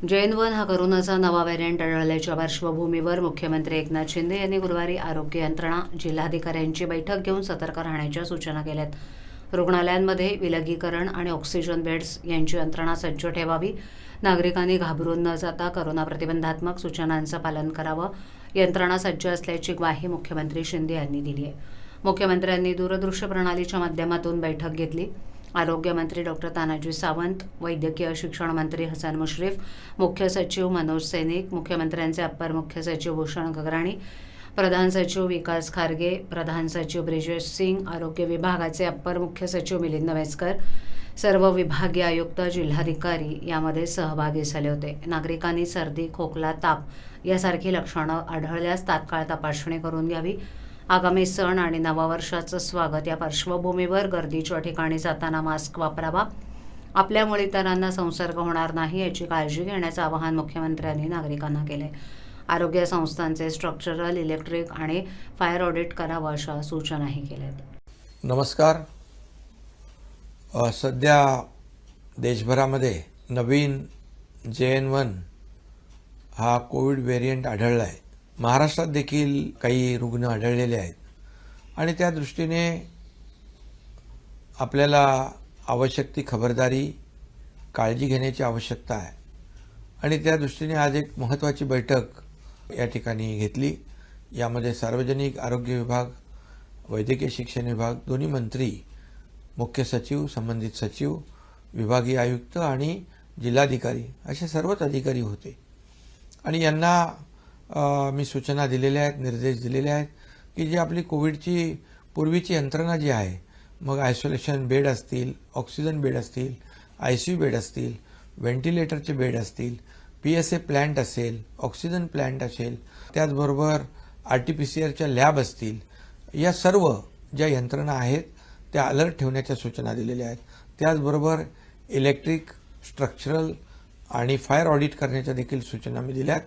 Jain one हा करोनाचा नवा व्हेरियंट आढळल्याच्या पार्श्वभूमीवर मुख्यमंत्री एकनाथ शिंदे यांनी गुरुवारी आरोग्य यंत्रणा जिल्हाधिकाऱ्यांची बैठक घेऊन सतर्क राहण्याच्या सूचना केल्यात. रुग्णालयांमध्ये विलगीकरण आणि ऑक्सिजन बेड्स यांची यंत्रणा सज्ज ठेवावी. नागरिकांनी घाबरून न जाता करोना प्रतिबंधात्मक सूचनांचं पालन करावं. यंत्रणा सज्ज असल्याची ग्वाही मुख्यमंत्री शिंदे यांनी दिली आहे मुख्यमंत्र्यांनी दूरदृश्य प्रणालीच्या माध्यमातून बैठक घेतली. आरोग्यमंत्री डॉक्टर तानाजी सावंत वैद्यकीय शिक्षण मंत्री हसन मुश्रीफ मुख्य सचिव मनोज सैनिक मुख्यमंत्र्यांचे अप्पर मुख्य सचिव भूषण गगराणी प्रधान सचिव विकास खारगे प्रधान सचिव ब्रिजेश सिंग आरोग्य विभागाचे अप्पर मुख्य सचिव मिलिंद वेस्कर सर्व विभागीय आयुक्त जिल्हाधिकारी यामध्ये सहभागी झाले होते. नागरिकांनी सर्दी खोकला ताप यासारखी लक्षणं आढळल्यास तात्काळ तपासणी करून घ्यावी. आगामी सण आणि नववर्षाचं स्वागत या पार्श्वभूमीवर गर्दीच्या ठिकाणी जाताना मास्क वापरावा. आपल्यामुळे इतरांना संसर्ग होणार नाही याची काळजी घेण्याचं आवाहन मुख्यमंत्र्यांनी नागरिकांना केले आरोग्य संस्थांचे स्ट्रक्चरल इलेक्ट्रिक आणि फायर ऑडिट करावं अशा सूचनाही केल्यात. नमस्कार. सध्या देशभरामध्ये नवीन जे एन वन हा कोविड व्हेरियंट आढळला आहे महाराष्ट्रात देखील काही रुग्ण आढळलेले आहेत. आणि त्या दृष्टीने आपल्याला आवश्यक ती खबरदारी काळजी घेण्याची आवश्यकता आहे. आणि त्या दृष्टीने आज एक महत्त्वाची बैठक या ठिकाणी घेतली. यामध्ये सार्वजनिक आरोग्य विभाग वैद्यकीय शिक्षण विभाग दोन्ही मंत्री मुख्य सचिव संबंधित सचिव विभागीय आयुक्त आणि जिल्हाधिकारी असे सर्वच अधिकारी होते. आणि यांना मी सूचना दिलेल्या आहेत निर्देश दिलेले आहेत की जी आपली कोविडची पूर्वीची यंत्रणा जी आहे मग आयसोलेशन बेड असतील ऑक्सिजन बेड असतील आय सी यू बेड असतील व्हेंटिलेटरचे बेड असतील पी एस ए प्लॅन्ट असेल ऑक्सिजन प्लॅन्ट असेल त्याचबरोबर आर टी पी सी आरच्या लॅब असतील या सर्व ज्या यंत्रणा आहेत त्या अलर्ट ठेवण्याच्या सूचना दिलेल्या आहेत. त्याचबरोबर इलेक्ट्रिक स्ट्रक्चरल आणि फायर ऑडिट करण्याच्या देखील सूचना मी दिल्या आहेत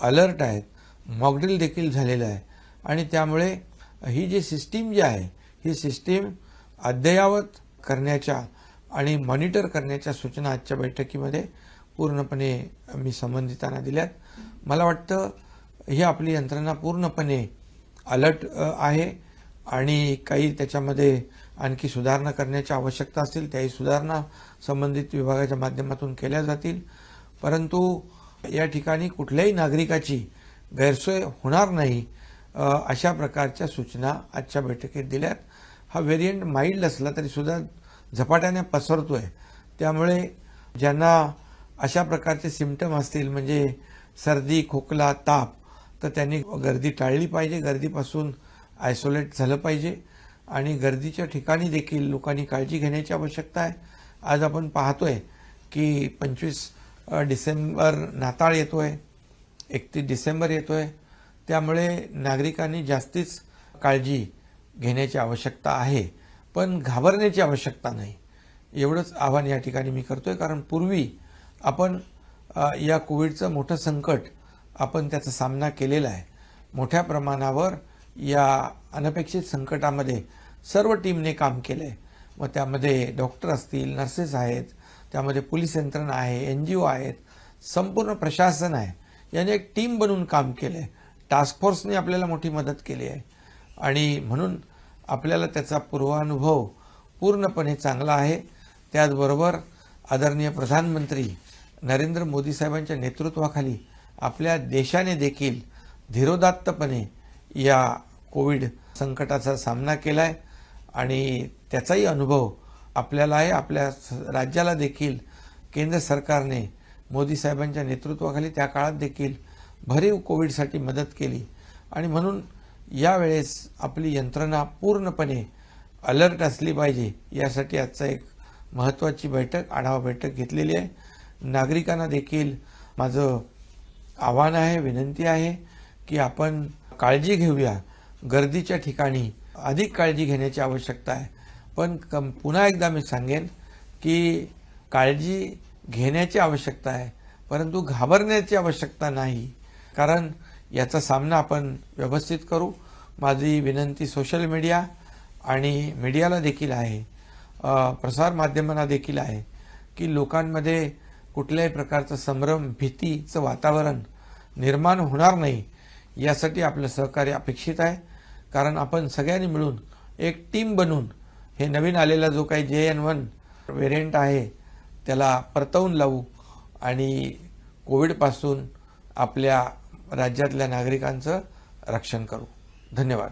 अलर्ट आहेत. मॉकड्रिल देखील झालेलं आहे. आणि त्यामुळे ही जी सिस्टीम जी आहे ही सिस्टीम अद्ययावत करण्याच्या आणि मॉनिटर करण्याच्या सूचना आजच्या बैठकीमध्ये पूर्णपणे मी संबंधितांना दिल्यात. मला वाटतं ही आपली यंत्रणा पूर्णपणे अलर्ट आहे आणि काही त्याच्यामध्ये आणखी सुधारणा करण्याची आवश्यकता असतील त्याही सुधारणा संबंधित विभागाच्या माध्यमातून केल्या जातील. परंतु या ठिकाणी कुठल्याही नागरिकाची गैरसोय होणार नाही अशा प्रकारच्या सूचना आजच्या बैठकीत दिल्यात. हा व्हेरियंट माइल्ड असला तरीसुद्धा झपाट्याने पसरतो आहे त्यामुळे ज्यांना अशा प्रकारचे सिमटम असतील म्हणजे सर्दी खोकला ताप तर त्यांनी गर्दी टाळली पाहिजे. गर्दीपासून आयसोलेट झालं पाहिजे. आणि गर्दीच्या ठिकाणी देखील लोकांनी काळजी घेण्याची आवश्यकता आहे. आज आपण पाहतोय की पंचवीस डिसेंबर नाताळ येतो आहे एकतीस डिसेंबर येतो आहे त्यामुळे नागरिकांनी जास्तीच काळजी घेण्याची आवश्यकता आहे पण घाबरण्याची आवश्यकता नाही. एवढंच आव्हान या ठिकाणी मी करतो आहे कारण पूर्वी आपण या कोविडचं मोठं संकट आपण त्याचा सामना केलेला आहे. मोठ्या प्रमाणावर या अनपेक्षित संकटामध्ये सर्व टीमने काम केलं आहे मग त्यामध्ये डॉक्टर असतील नर्सेस आहेत त्यामध्ये पोलीस यंत्रणा आहे एन जी ओ आहेत संपूर्ण प्रशासन आहे. याने एक टीम बनवून काम केलं आहे टास्क फोर्सने आपल्याला मोठी मदत केली आहे. आणि म्हणून आपल्याला त्याचा पूर्वानुभव पूर्णपणे चांगला आहे. त्याचबरोबर आदरणीय प्रधानमंत्री नरेंद्र मोदी साहेबांच्या नेतृत्वाखाली आपल्या देशाने देखील धीरोदात्तपणे या कोविड संकटाचा सामना केला आहे आणि त्याचाही अनुभव आपल्याला आहे आपल्या स- राज्याला देखील केंद्र सरकारने मोदी साहेबांच्या नेतृत्वाखाली त्या काळात देखील भरीव कोविडसाठी मदत केली. आणि म्हणून यावेळेस आपली यंत्रणा पूर्णपणे अलर्ट असली पाहिजे यासाठी आजचा एक महत्त्वाची बैठक आढावा बैठक घेतलेली आहे. नागरिकांना देखील माझं आव्हान आहे विनंती आहे की आपण काळजी घेऊया. गर्दीच्या ठिकाणी अधिक काळजी घेण्याची आवश्यकता आहे. पण कम पुन्हा एकदा मी सांगेन की काळजी घेण्याची आवश्यकता आहे परंतु घाबरण्याची आवश्यकता नाही. कारण याचा सामना आपण व्यवस्थित करू. माझी विनंती सोशल मीडिया आणि मीडियाला देखील आहे. प्रसारमाध्यमांना देखील आहे की लोकांमध्ये कुठल्याही प्रकारचं संभ्रम भीतीचं वातावरण निर्माण होणार नाही यासाठी आपलं सहकार्य अपेक्षित आहे. कारण आपण सगळ्यांनी मिळून एक टीम बनून हे नवीन आलेला जो काही जे एन वन व्हेरियंट आहे त्याला परतवून लावू आणि कोविडपासून आपल्या राज्यातल्या नागरिकांचं रक्षण करू. धन्यवाद.